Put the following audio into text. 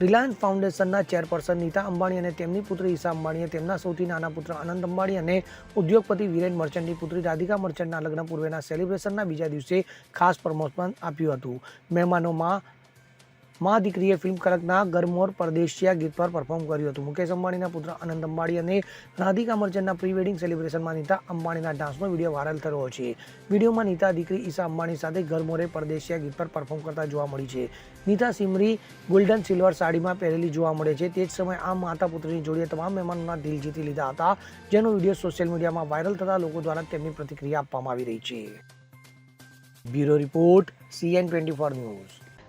Reliance ફાઉન્ડેશનના chairperson Nita Ambani અને તેમની પુત્રી ઈશા અંબાણીએ તેમના સૌથી નાના પુત્ર આનંદ અંબાણી અને ઉદ્યોગપતિ વિરેન મર્ચન્ટની પુત્રી રાધિકા મર્ચન્ટના લગ્ન પૂર્વેના સેલિબ્રેશનના બીજા દિવસે ખાસ પ્રમોશન આપ્યું હતું. મહેમાનોમાં મા દીકરીએ ફિલ્મ કલકના ગરમોર પરદેશિયા ગીત પર પરફોર્મ કર્યું હતું. મુકેશ અંબાણીના પુત્ર અનંત અંબાણી અને રાધિકા મર્ચન્ટના પ્રી વેડિંગ સેલિબ્રેશનમાં નીતા અંબાણીના ડાન્સનો વીડિયો વાયરલ થયો છે. વિડીયોમાં નીતા દીકરી ઈશા અંબાણી સાથે ગરમોરે પરદેશિયા ગીત પર પરફોર્મ કરતા જોવા મળી છે. નીતા સિમરી ગોલ્ડન સિલ્વર સાડીમાં પહેરેલી જોવા મળે છે. તે જ સમયે આ માતા પુત્રની જોડીએ તમામ મહેમાનોના દિલ જીતી લીધા હતા, જેનો વીડિયો સોશિયલ મીડિયામાં વાયરલ થતા લોકો દ્વારા તેમની પ્રતિક્રિયા આપવામાં આવી રહી છે. Bureau report CN twenty four news.